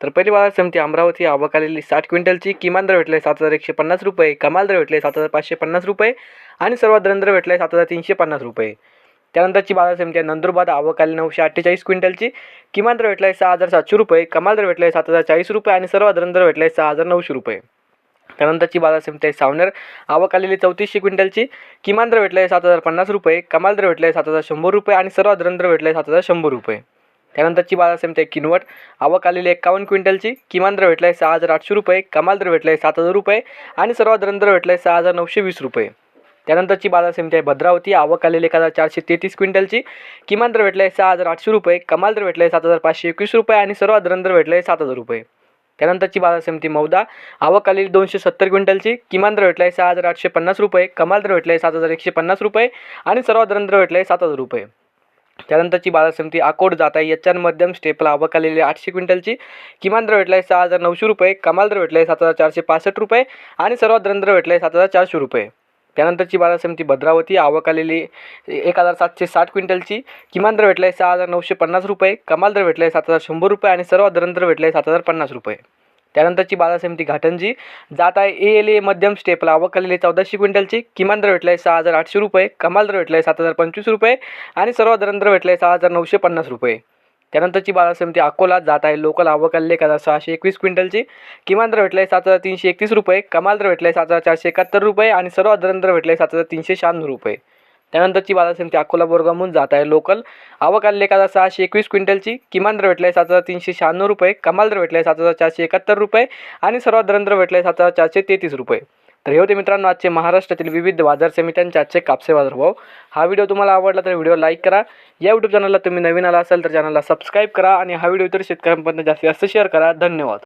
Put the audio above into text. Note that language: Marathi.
तर पहिली बाजार समिती अमरावती आवक आलेली साठ क्विंटलची किमान दर भेटले सात हजार एकशे पन्नास रुपये कमाल दर भेटले सात हजार पाचशे पन्नास रुपये आणि सर्वात दर भेटले सात हजार तीनशे पन्नास रुपये. त्यानंतरची बाजार समिती आहे नंदुरबार आवक आली नऊशे अठ्ठेचाळीस क्विंटलची किमान दर भेटला आहे सहा हजार सातशे रुपये कमाल दर भेटला आहे सात हजार चाळीस रुपये आणि सर्वात दर भेटला आहे सहा हजार नऊशे रुपये. त्यानंतरची बाजार समिती आहे सावनेर आवक आलेली चौतीसशे क्विंटलची किमान दर भेटला आहे सात हजार पन्नास रुपये कमाल दर भेटला आहे सात हजार शंभर रुपये आणि सर्वात दर भेटला आहे सात हजार शंभर रुपये. त्यानंतरची बाजार समिती आहे किनवट. आवक आलेली एक्कावन्न क्विंटलची. किमान दर भेटला आहे सहा हजार आठशे रुपये. कमाल दर भेटला आहे सात हजार रुपये. आणि सर्वात दर भेटला आहे सहा हजार नऊशे वीस रुपये. त्यानंतरची बाजार समिती आहे भद्रावती. आवक आलेली एक हजार चारशे तेहतीस क्विंटलची. किमान दर भेटला आहे सहा हजार आठशे रुपये. कमाल दर भेटला आहे सात हजार पाचशे एकवीस रुपये. आणि सर्वात दर भेटला आहे सात हजार रुपये. त्यानंतरची बाजार समिती मौदा. आवक आलेली दोनशे सत्तर क्विंटलची. किमान दर भेटला आहे सहा हजार आठशे पन्नास रुपये. कमाल दर भेटला आहे सात हजार एकशे पन्नास रुपये. आणि सर्वात दर भेटला आहे सात हजार रुपये. त्यानंतरची बाजार समिती अकोट जात आहे. याच्यान मध्यम स्टेपला आवक आलेली आठशे क्विंटलची. किमान दर भेटला आहे सहा हजार नऊशे रुपये. कमाल दर भेटला आहे सात हजार चारशे पासष्ट रुपये. आणि सर्वात दर भेटला आहे सात हजार चारशे रुपये. त्यानंतरची बाजार समिती भद्रावती. आवक आलेली एक हजार सातशे साठ क्विंटलची. किमान दर भेटला आहे सहा हजार नऊशे पन्नास रुपये. कमाल दर भेटला आहे सात हजार शंभर रुपये. आणि सर्वात दर भेटला आहे सात हजार पन्नास रुपये. त्यानंतरची बाजार समिती घाटंजी. जात आहे ए एल ए मध्यम स्टेपला. आवक आलेली चौदाशे क्विंटलची. किमान दर भेटला आहे सहा हजार आठशे रुपये. कमाल दर भेटला आहे सात हजार पंचवीस रुपये. आणि सर्वात दर भेटला आहे सहा हजार नऊशे पन्नास रुपये. त्यानंतरची बाजार समिती अकोला. जात आहे लोकल. आवक आलेली एक हजार सहाशे एकवीस क्विंटलची. किमान दर भेटला आहे सात हजार तीनशे एकतीस रुपये. कमाल दर भेटला आहे सात हजार चारशे एकाहत्तर रुपये. आणि सर्वात दर भेटला आहे सात हजार तीनशे शहाण्णव रुपये. त्यानंतरची बाजार समिती अकोला बोरगामून जात आहे. लोकल आवक आलेली एक हजार सहाशे एकवीस क्विंटलची. किमान दर भेटला आहे सात हजार तीनशे शहाण्णव रुपये. कमाल दर भेटला आहे सात हजार चारशे एकाहत्तर रुपये. आणि सर्वात दरंदर भेटला आहे सात हजार चारशे तेहतीस रुपये. तर हे होते मित्रांनो आजचे महाराष्ट्रातील विविध बाजार समित्यांचे आजचे कापसे बाजारभाव हा व्हिडिओ तुम्हाला आवडला तर व्हिडिओ लाईक करा. या यूट्यूब चॅनलला तुम्ही नवीन आला असाल तर चॅनलला सबस्क्राईब करा. आणि हा व्हिडिओ इतर शेतकऱ्यांपर्यंत जास्तीत जास्त शेअर करा. धन्यवाद.